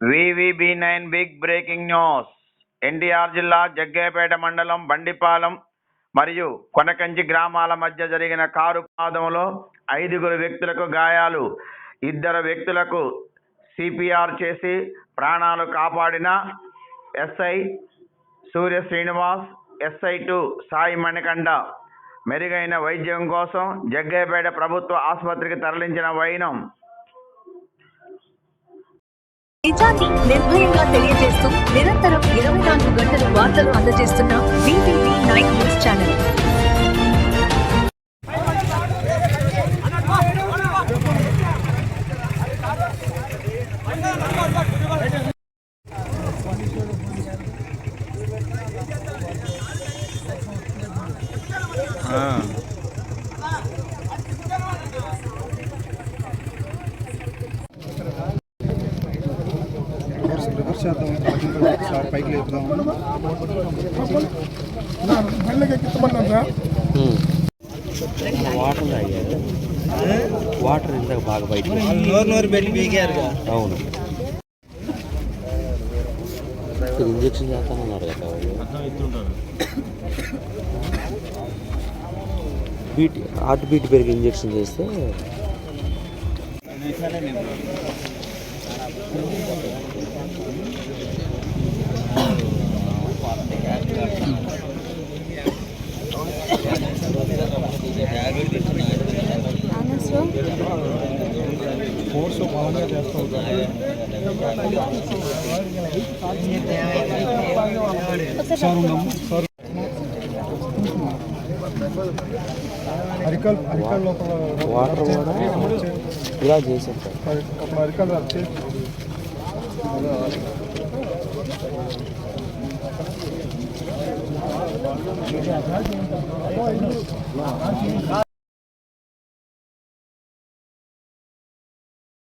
VVB nine big breaking news NTR జిల్లా జగ్గేపేట మండలం బండిపాలెం మరియు కొనకంచి గ్రామాల మధ్య జరిగిన కారు ప్రమాదంలో ఐదుగురు వ్యక్తులకు గాయాలు. ఇద్దరు వ్యక్తులకు సిపిఆర్ చేసి ప్రాణాలు కాపాడిన SI Surya Srinivas SI two Sai Manikanta మెరుగైన వైద్యం కోసం జగ్గేపేట ప్రభుత్వ ఆసుపత్రికి తరలించిన వైనం నిజాన్ని నిర్భయంగా తెలియజేస్తూ నిరంతరం ఇరవై నాలుగు గంటలు వార్తలు అందజేస్తున్న BTV nine news channel. Reverse చేద్దాం. పైకి లేపుదాం. వాటర్ తాగారు. వాటర్ ఇందాక బాగా బయట నోరు నోరు పెట్టి అవును. ఇంజక్షన్ చేస్తానన్నారు కదా బీట్ హార్ట్ బీట్ పెరిగి ఇంజక్షన్ చేస్తే ఫోర్స్ బాగా చేస్తూ ఉంటారు సార్ ఉన్నాము సార్ అరికల్ అరికల్ లోపల వాటర్ ఇలా సార్ అప్పుడు అరికల్ వచ్చి